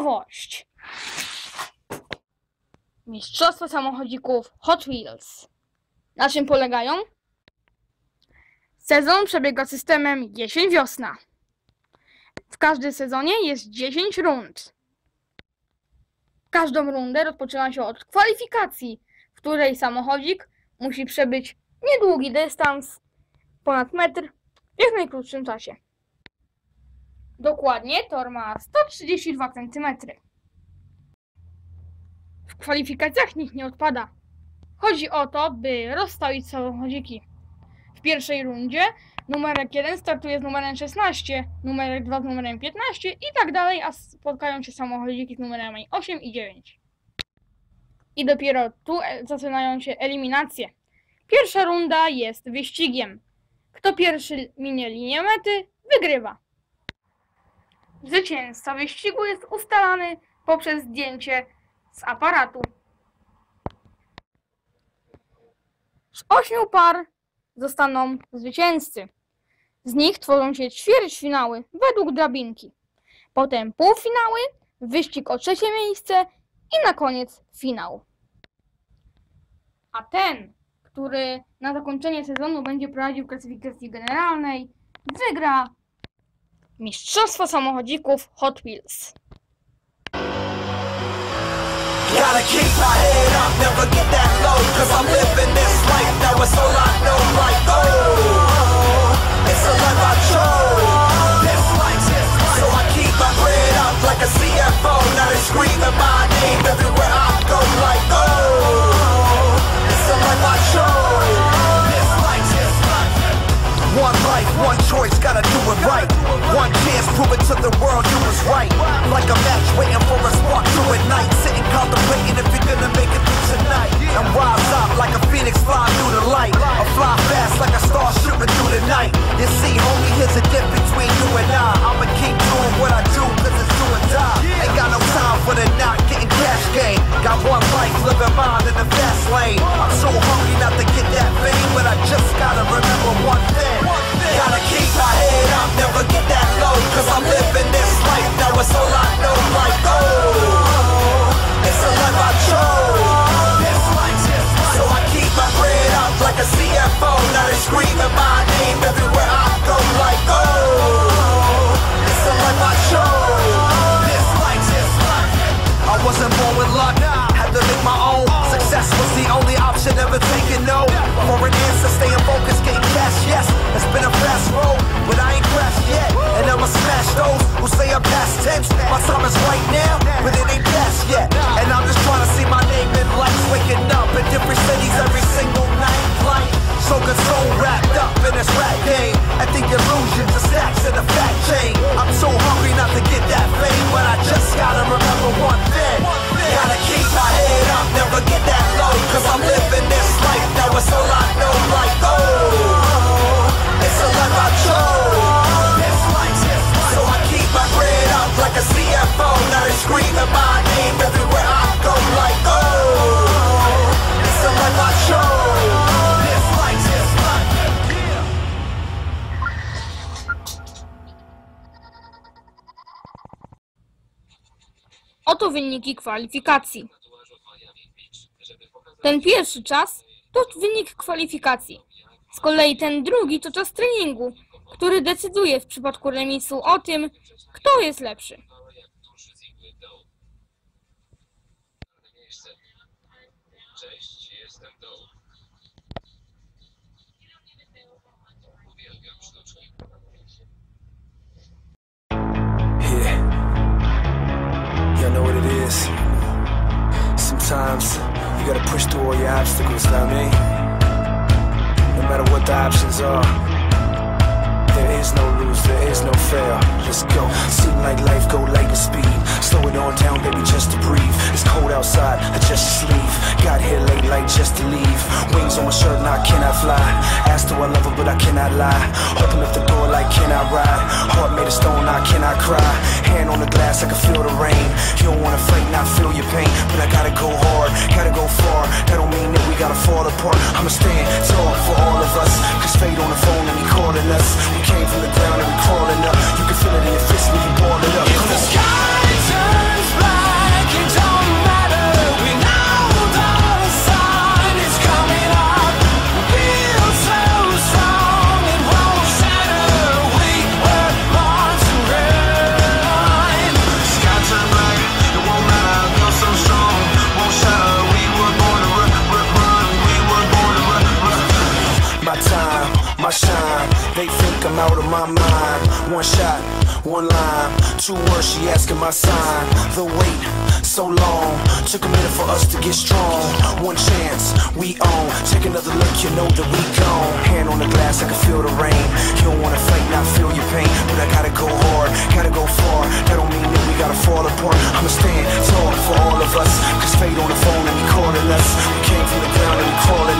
Nowość! Mistrzostwa samochodzików Hot Wheels. Na czym polegają? Sezon przebiega systemem jesień-wiosna. W każdym sezonie jest 10 rund. Każdą rundę rozpoczyna się od kwalifikacji, w której samochodzik musi przebyć niedługi dystans, ponad metr, w jak najkrótszym czasie. Dokładnie tor ma 132 cm. W kwalifikacjach nikt nie odpada. Chodzi o to, by rozstawić samochodziki. W pierwszej rundzie numerek 1 startuje z numerem 16, numerek 2 z numerem 15 i tak dalej, a spotkają się samochodziki z numerami 8 i 9. I dopiero tu e, zaczynają się eliminacje. Pierwsza runda jest wyścigiem. Kto pierwszy minie linię mety, wygrywa. Zwycięzca wyścigu jest ustalany poprzez zdjęcie z aparatu. Z ośmiu par zostaną zwycięzcy. Z nich tworzą się ćwierćfinały według drabinki. Potem półfinały, wyścig o trzecie miejsce i na koniec finał. A ten, który na zakończenie sezonu będzie prowadził klasyfikacji generalnej, wygra Mistrzostwo Samochodzików Hot Wheels. Gotta keep my head up, never get that low Cause I'm living this life, now it's all I know Like, oh, make my own. Success was the only option, ever taking no. For an answer, staying focused, getting cash, yes. It's been a fast road, but I ain't crashed yet. And I'ma smash those who say I'm past tense. My time is right now, but it ain't past yet. And I'm just trying to Wyniki kwalifikacji. Ten pierwszy czas to wynik kwalifikacji. Z kolei ten drugi to czas treningu, który decyduje w przypadku remisu o tym, kto jest lepszy. Cześć, jestem. Uwielbiam. Y'all know what it is. Sometimes you gotta push through all your obstacles, I mean? No matter what the options are, there is no lose, there is no fail. Let's go. Seem like life go lightning speed. Slow it on down, baby, just to breathe. It's cold outside, I just sleep. Got here like just to leave. Wings on my shirt, now I cannot fly. Asked her I love her, but I cannot lie. Open up the door like, can I ride? Heart made of stone, I cannot cry. Hand on the glass, I can feel the rain. You don't wanna fight, not feel your pain. But I gotta go hard, gotta go far. That don't One shot, one line, two words, she asking my sign. The wait, so long, took a minute for us to get strong. One chance, we own. Take another look, you know that we gone. Hand on the glass, I can feel the rain. You don't wanna fight, not feel your pain. But I gotta go hard, gotta go far. That don't mean that we gotta fall apart. I'ma stand tall for all of us. Cause fate on the phone and he calling us. We came from the ground and we crawling